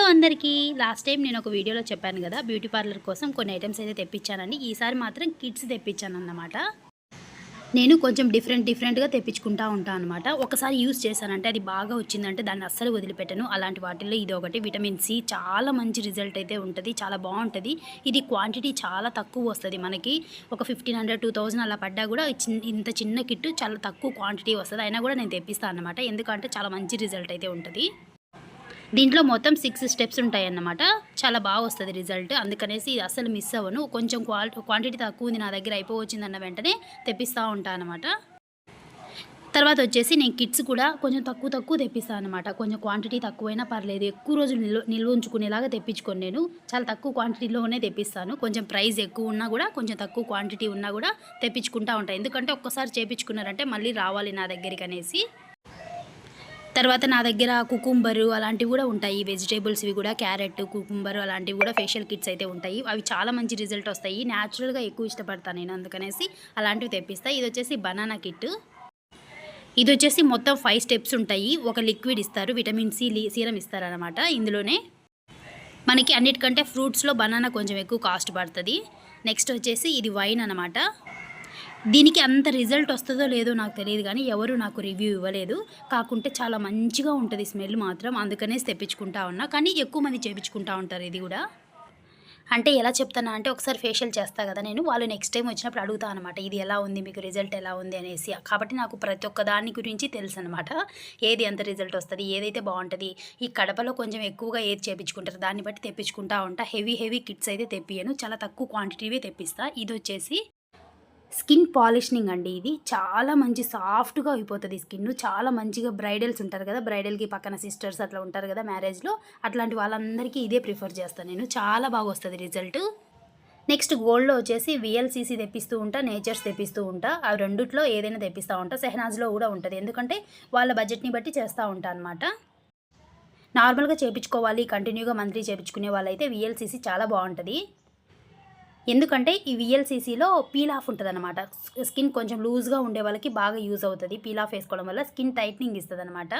Hello అందరికీ. Last time నేను ఒక వీడియోలో చెప్పాను కదా బ్యూటీ పార్లర్ కోసం కొన్ని ఐటమ్స్ అయితే తెప్పించానండి ఈసారి మాత్రం కిడ్స్ తెప్పించాను అన్నమాట నేను కొంచెం డిఫరెంట్ డిఫరెంట్గా తెప్పించుకుంటా ఉంటాను అనమాట ఒకసారి యూస్ చేశానంటే అది బాగా వచ్చిందంటే దాన్ని అస్సలు వదిలిపెట్టను. అలాంటి వాటిల్లో ఇది ఒకటి. విటమిన్ సి చాలా మంచి రిజల్ట్ అయితే ఉంటుంది చాలా బాగుంటుంది. ఇది క్వాంటిటీ చాలా తక్కువ వస్తుంది మనకి. ఒక ఫిఫ్టీన్ హండ్రెడ్ టూ థౌజండ్ అలా పడ్డా కూడా ఇంత చిన్న కిట్టు చాలా తక్కువ క్వాంటిటీ వస్తుంది. అయినా కూడా నేను తెప్పిస్తాను అనమాట ఎందుకంటే చాలా మంచి రిజల్ట్ అయితే ఉంటుంది. దీంట్లో మొత్తం సిక్స్ స్టెప్స్ ఉంటాయి అన్నమాట చాలా బాగా వస్తుంది రిజల్ట్ అందుకనేసి ఇది అసలు మిస్ అవ్వను. కొంచెం క్వాలిటీ క్వాంటిటీ తక్కువ ఉంది నా దగ్గర అయిపోవచ్చిందన్న వెంటనే తెప్పిస్తూ ఉంటాను అనమాట తర్వాత వచ్చేసి నేను కిట్స్ కూడా కొంచెం తక్కువ తక్కువ తెప్పిస్తాను అనమాట కొంచెం క్వాంటిటీ తక్కువైనా పర్లేదు. ఎక్కువ రోజులు నిల్వ నిల్వ ఉంచుకునేలాగా తెప్పించుకొని నేను. చాలా తక్కువ క్వాంటిటీలోనే తెప్పిస్తాను. కొంచెం ప్రైస్ ఎక్కువ ఉన్నా కూడా కొంచెం తక్కువ క్వాంటిటీ ఉన్నా కూడా తెప్పించుకుంటా ఉంటాను ఎందుకంటే ఒక్కసారి చేపించుకున్నారంటే మళ్ళీ రావాలి నా దగ్గరికి అనేసి తర్వాత నా దగ్గర కుకుంబరు అలాంటివి కూడా ఉంటాయి. వెజిటేబుల్స్ ఇవి కూడా క్యారెట్ కుకుంబరు అలాంటివి కూడా ఫేషియల్ కిట్స్ అయితే ఉంటాయి. అవి చాలా మంచి రిజల్ట్ వస్తాయి. న్యాచురల్గా ఎక్కువ ఇష్టపడతాను నేను అందుకనేసి అలాంటివి తెప్పిస్తాయి ఇది వచ్చేసి బనానా కిట్. ఇది వచ్చేసి మొత్తం ఫైవ్ స్టెప్స్ ఉంటాయి. ఒక లిక్విడ్ ఇస్తారు. విటమిన్ సి సీరం ఇస్తారనమాట ఇందులోనే. మనకి అన్నిటికంటే ఫ్రూట్స్లో బనానా కొంచెం ఎక్కువ కాస్ట్ పడుతుంది. నెక్స్ట్ వచ్చేసి ఇది వైన్ అనమాట దీనికి అంత రిజల్ట్ వస్తుందో లేదో నాకు తెలియదు కానీ ఎవరు నాకు రివ్యూ ఇవ్వలేదు. కాకుంటే చాలా మంచిగా ఉంటుంది స్మెల్ మాత్రం. అందుకనే తెప్పించుకుంటా ఉన్నా. కానీ ఎక్కువ మంది చేపించుకుంటా ఉంటారు ఇది కూడా. అంటే ఎలా చెప్తానా అంటే ఒకసారి ఫేషియల్ చేస్తా కదా నేను. వాళ్ళు నెక్స్ట్ టైం వచ్చినప్పుడు అడుగుతా అనమాట ఇది ఎలా ఉంది? మీకు రిజల్ట్ ఎలా ఉంది? అనేసి. కాబట్టి నాకు ప్రతి ఒక్క దాని గురించి తెలుసు అనమాట ఏది ఎంత రిజల్ట్ వస్తుంది? ఏదైతే బాగుంటుంది? ఈ కడపలో కొంచెం ఎక్కువగా ఏది చేపించుకుంటారు? దాన్ని బట్టి తెప్పించుకుంటా ఉంటా. హెవీ హెవీ కిట్స్ అయితే తెప్పియను చాలా తక్కువ క్వాంటిటీవే తెప్పిస్తా. ఇది వచ్చేసి స్కిన్ పాలిషనింగ్ అండి ఇది. చాలా మంచి సాఫ్ట్గా అయిపోతుంది స్కిన్. చాలా మంచిగా బ్రైడల్స్ ఉంటారు కదా బ్రైడల్కి పక్కన సిస్టర్స్ అట్లా ఉంటారు కదా మ్యారేజ్లో అట్లాంటి వాళ్ళందరికీ ఇదే ప్రిఫర్ చేస్తాను నేను. చాలా బాగా వస్తుంది రిజల్ట్. నెక్స్ట్ గోల్డ్లో వచ్చేసి విఎల్సిసి తెప్పిస్తూ ఉంటా నేచర్స్ తెప్పిస్తూ ఉంటా. అవి రెండిట్లో ఏదైనా తెప్పిస్తూ ఉంటా. సెహనాజ్లో కూడా ఉంటుంది. ఎందుకంటే వాళ్ళ బడ్జెట్ని బట్టి చేస్తూ ఉంటా అనమాట నార్మల్గా చేపించుకోవాలి కంటిన్యూగా మంత్లీ చేపించుకునే వాళ్ళైతే విఎల్సిసి చాలా బాగుంటుంది. ఎందుకంటే ఈ విఎల్సిసిలో పీల్ ఆఫ్ ఉంటుంది అనమాట స్కిన్ కొంచెం లూజ్గా ఉండే వాళ్ళకి బాగా యూజ్ అవుతుంది. పీల్ ఆఫ్ వేసుకోవడం వల్ల స్కిన్ టైట్నింగ్ ఇస్తుంది అనమాట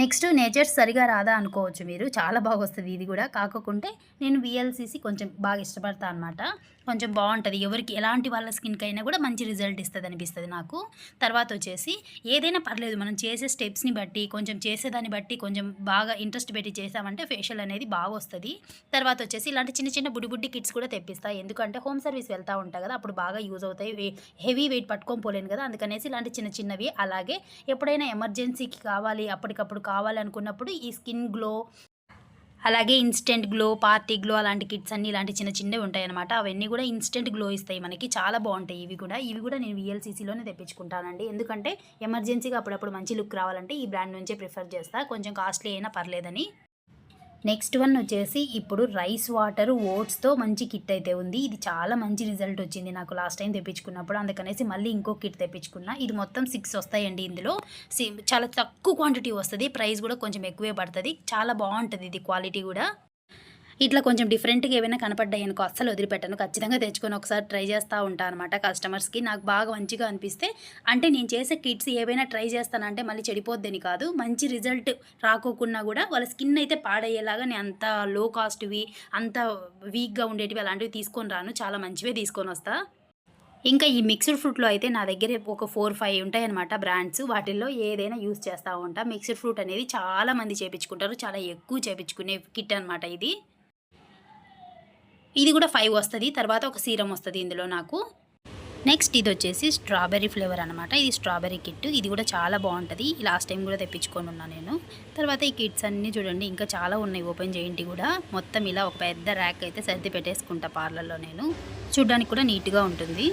నెక్స్ట్ నేచర్స్ సరిగా రాదా అనుకోవచ్చు మీరు. చాలా బాగా వస్తుంది ఇది కూడా. కాకుంటే నేను విఎల్సిసి కొంచెం బాగా ఇష్టపడతా అనమాట కొంచెం బాగుంటుంది ఎవరికి ఎలాంటి వాళ్ళ స్కిన్కి అయినా కూడా మంచి రిజల్ట్ ఇస్తుంది అనిపిస్తుంది నాకు. తర్వాత వచ్చేసి ఏదైనా పర్లేదు. మనం చేసే స్టెప్స్ని బట్టి కొంచెం చేసేదాన్ని బట్టి కొంచెం బాగా ఇంట్రెస్ట్ పెట్టి చేసామంటే ఫేషియల్ అనేది బాగా వస్తుంది తర్వాత వచ్చేసి ఇలాంటి చిన్న చిన్న బుడి బుడ్డి కిట్స్ కూడా తెప్పిస్తాయి ఎందుకంటే హోమ్ సర్వీస్ వెళ్తూ ఉంటా కదా అప్పుడు బాగా యూజ్ అవుతాయి. హెవీ వెయిట్ పట్టుకొని పోలేను కదా అందుకనేసి ఇలాంటి చిన్న చిన్నవి. అలాగే ఎప్పుడైనా ఎమర్జెన్సీకి కావాలి అప్పటికప్పుడు కావాలనుకున్నప్పుడు ఈ స్కిన్ గ్లో అలాగే ఇన్స్టెంట్ గ్లో పార్టీ గ్లో అలాంటి కిట్స్ అన్ని ఇలాంటి చిన్న చిన్నవి ఉంటాయి అనమాట అవన్నీ కూడా ఇన్స్టెంట్ గ్లో ఇస్తాయి మనకి. చాలా బాగుంటాయి ఇవి కూడా. ఇవి కూడా నేను విఎల్సీసీలోనే తెప్పించుకుంటానండి. ఎందుకంటే ఎమర్జెన్సీగా అప్పుడప్పుడు మంచి లుక్ రావాలంటే ఈ బ్రాండ్ నుంచే ప్రిఫర్ చేస్తా. కొంచెం కాస్ట్లీ అయినా పర్లేదని. నెక్స్ట్ వన్ వచ్చేసి ఇప్పుడు రైస్ వాటర్ ఓట్స్తో మంచి కిట్ అయితే ఉంది. ఇది చాలా మంచి రిజల్ట్ వచ్చింది నాకు లాస్ట్ టైం తెప్పించుకున్నప్పుడు. అందుకనేసి మళ్ళీ ఇంకో కిట్ తెప్పించుకున్నా. ఇది మొత్తం సిక్స్ వస్తాయండి ఇందులో. చాలా తక్కువ క్వాంటిటీ వస్తుంది. ప్రైస్ కూడా కొంచెం ఎక్కువే పడుతుంది. చాలా బాగుంటుంది ఇది క్వాలిటీ కూడా. ఇట్లా కొంచెం డిఫరెంట్గా ఏమైనా కనపడ్డాయి అనుకో అస్సలు వదిలిపెట్టాను. ఖచ్చితంగా తెచ్చుకొని ఒకసారి ట్రై చేస్తూ ఉంటాను అనమాట కస్టమర్స్కి నాకు బాగా మంచిగా అనిపిస్తే అంటే నేను చేసే కిట్స్ ఏవైనా ట్రై చేస్తానంటే మళ్ళీ చెడిపోద్దని కాదు. మంచి రిజల్ట్ రాకోకున్నా కూడా వాళ్ళ స్కిన్ అయితే పాడయ్యేలాగా నేను అంత లో కాస్ట్వి అంత వీక్గా ఉండేటివి అలాంటివి తీసుకొని రాను. చాలా మంచివే తీసుకొని వస్తా. ఇంకా ఈ మిక్స్డ్ ఫ్రూట్లో అయితే నా దగ్గర ఒక ఫోర్ ఫైవ్ ఉంటాయన్నమాట బ్రాండ్స్ వాటిల్లో ఏదైనా యూస్ చేస్తూ ఉంటా. మిక్స్డ్ ఫ్రూట్ అనేది చాలామంది చేపించుకుంటారు. చాలా ఎక్కువ చేపించుకునే కిట్ అనమాట ఇది. ఇది కూడా ఫైవ్ వస్తుంది తర్వాత ఒక సీరం వస్తుంది ఇందులో నాకు. నెక్స్ట్ ఇది వచ్చేసి స్ట్రాబెర్రీ ఫ్లేవర్ అనమాట ఇది స్ట్రాబెర్రీ కిట్ ఇది కూడా చాలా బాగుంటుంది. లాస్ట్ టైం కూడా తెప్పించుకొని ఉన్నాను నేను. తర్వాత ఈ కిట్స్ అన్నీ చూడండి ఇంకా చాలా ఉన్నాయి ఓపెన్ చేయండి కూడా. మొత్తం ఇలా ఒక పెద్ద ర్యాక్ అయితే సర్ది పెట్టేసుకుంటా పార్లర్లో నేను. చూడడానికి కూడా నీట్గా ఉంటుంది.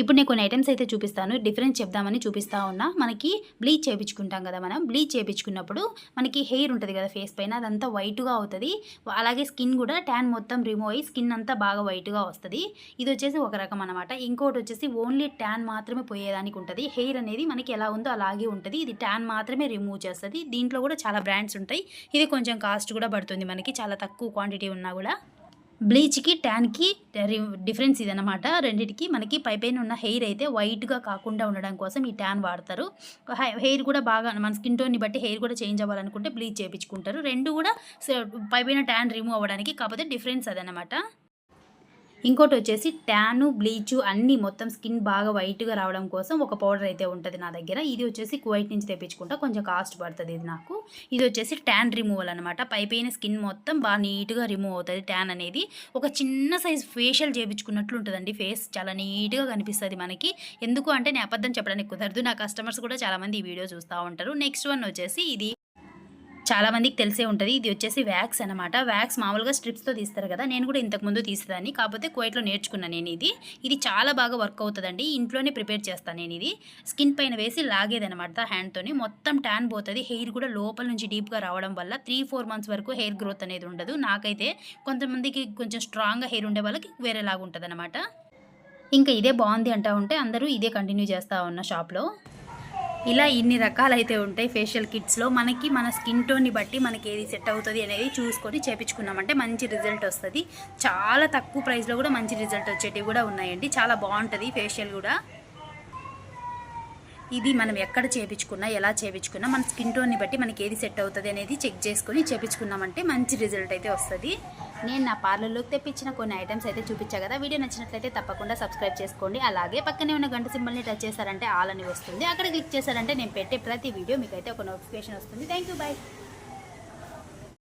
ఇప్పుడు నేను కొన్ని ఐటమ్స్ అయితే చూపిస్తాను. డిఫరెన్స్ చెప్దామని చూపిస్తా ఉన్నా. మనకి బ్లీచ్ చేయించుకుంటాం కదా మనం. బ్లీచ్ చేయించుకున్నప్పుడు మనకి హెయిర్ ఉంటుంది కదా ఫేస్ పైన. అదంతా వైట్గా అవుతుంది. అలాగే స్కిన్ కూడా ట్యాన్ మొత్తం రిమూవ్ అయ్యి స్కిన్ అంతా బాగా వైట్గా వస్తుంది. ఇది వచ్చేసి ఒక రకం అనమాట ఇంకోటి వచ్చేసి ఓన్లీ ట్యాన్ మాత్రమే పోయేదానికి ఉంటుంది. హెయిర్ అనేది మనకి ఎలా ఉందో అలాగే ఉంటుంది. ఇది ట్యాన్ మాత్రమే రిమూవ్ చేస్తుంది. దీంట్లో కూడా చాలా బ్రాండ్స్ ఉంటాయి. ఇది కొంచెం కాస్ట్ కూడా పడుతుంది మనకి. చాలా తక్కువ క్వాంటిటీ ఉన్నా కూడా. బ్లీచ్కి ట్యాన్కి డిఫరెన్స్ ఇదనమాట రెండింటికి మనకి పైపైన ఉన్న హెయిర్ అయితే వైట్గా కాకుండా ఉండడం కోసం ఈ ట్యాన్ వాడతారు. హెయిర్ కూడా బాగా మన స్కిన్ టోన్ని బట్టి హెయిర్ కూడా చేంజ్ అవ్వాలనుకుంటే బ్లీచ్ చేయించుకుంటారు రెండు కూడా పైపైన ట్యాన్ రిమూవ్ అవ్వడానికి కాకపోతే డిఫరెన్స్ అదనమాట ఇంకోటి వచ్చేసి ట్యాను బ్లీచు అన్నీ మొత్తం స్కిన్ బాగా వైట్గా రావడం కోసం ఒక పౌడర్ అయితే ఉంటుంది నా దగ్గర. ఇది వచ్చేసి కువైట్ నుంచి తెప్పించుకుంటా. కొంచెం కాస్ట్ పడుతుంది ఇది నాకు. ఇది వచ్చేసి ట్యాన్ రిమూవల్ అనమాట పైపోయిన స్కిన్ మొత్తం బాగా నీట్గా రిమూవ్ అవుతుంది ట్యాన్ అనేది. ఒక చిన్న సైజ్ ఫేషియల్ చేయించుకున్నట్లు ఉంటుందండి ఫేస్. చాలా నీట్గా కనిపిస్తుంది మనకి. ఎందుకు అంటే నేను అబద్ధం చెప్పడానికి కుదరదు. నా కస్టమర్స్ కూడా చాలామంది ఈ వీడియో చూస్తూ ఉంటారు. నెక్స్ట్ వన్ వచ్చేసి ఇది. చాలా మందికి తెలిసే ఉంటుంది. ఇది వచ్చేసి వ్యాక్స్ అనమాట వ్యాక్స్ మామూలుగా స్ట్రిప్స్తో తీస్తారు కదా. నేను కూడా ఇంతకుముందు తీసేదాన్ని. కాకపోతే కువైట్లో నేర్చుకున్నాను నేను ఇది ఇది చాలా బాగా వర్క్ అవుతుందండి. ఇంట్లోనే ప్రిపేర్ చేస్తాను నేను ఇది స్కిన్ పైన వేసి లాగేదనమాట హ్యాండ్తోని మొత్తం ట్యాన్ పోతుంది. హెయిర్ కూడా లోపల నుంచి డీప్గా రావడం వల్ల త్రీ ఫోర్ మంత్స్ వరకు హెయిర్ గ్రోత్ అనేది ఉండదు. నాకైతే కొంతమందికి కొంచెం స్ట్రాంగ్గా హెయిర్ ఉండే వాళ్ళకి వేరేలాగా ఉంటుంది అనమాట ఇంకా ఇదే బాగుంది అంటా ఉంటే అందరూ ఇదే కంటిన్యూ చేస్తూ ఉన్న షాప్లో. ఇలా ఇన్ని రకాలైతే ఉంటాయి ఫేషియల్ కిట్స్లో మనకి మన స్కిన్ టోన్ని బట్టి మనకి ఏది సెట్ అవుతుంది అనేది చూసుకొని చేపించుకున్నామంటే మంచి రిజల్ట్ వస్తుంది. చాలా తక్కువ ప్రైస్లో కూడా మంచి రిజల్ట్ వచ్చేటివి కూడా ఉన్నాయండి. చాలా బాగుంటుంది ఫేషియల్ కూడా. ఇది మనం ఎక్కడ చేపించుకున్నా ఎలా చేపించుకున్నా మన స్కిన్ టోన్ని బట్టి మనకి ఏది సెట్ అవుతుంది అనేది చెక్ చేసుకొని చేపించుకున్నామంటే మంచి రిజల్ట్ అయితే వస్తుంది. నేను నా పార్లర్లోకి తెప్పించిన కొన్ని ఐటమ్స్ అయితే చూపించా కదా వీడియో నచ్చినట్లయితే తప్పకుండా సబ్స్క్రైబ్ చేసుకోండి. అలాగే పక్కనే ఉన్న గంట సింబల్ని టచ్ చేశారంటే ఆల్ అని వస్తుంది. అక్కడ క్లిక్ చేశారంటే నేను పెట్టే ప్రతి వీడియో మీకు అయితే ఒక నోటిఫికేషన్ వస్తుంది. Thank you bye.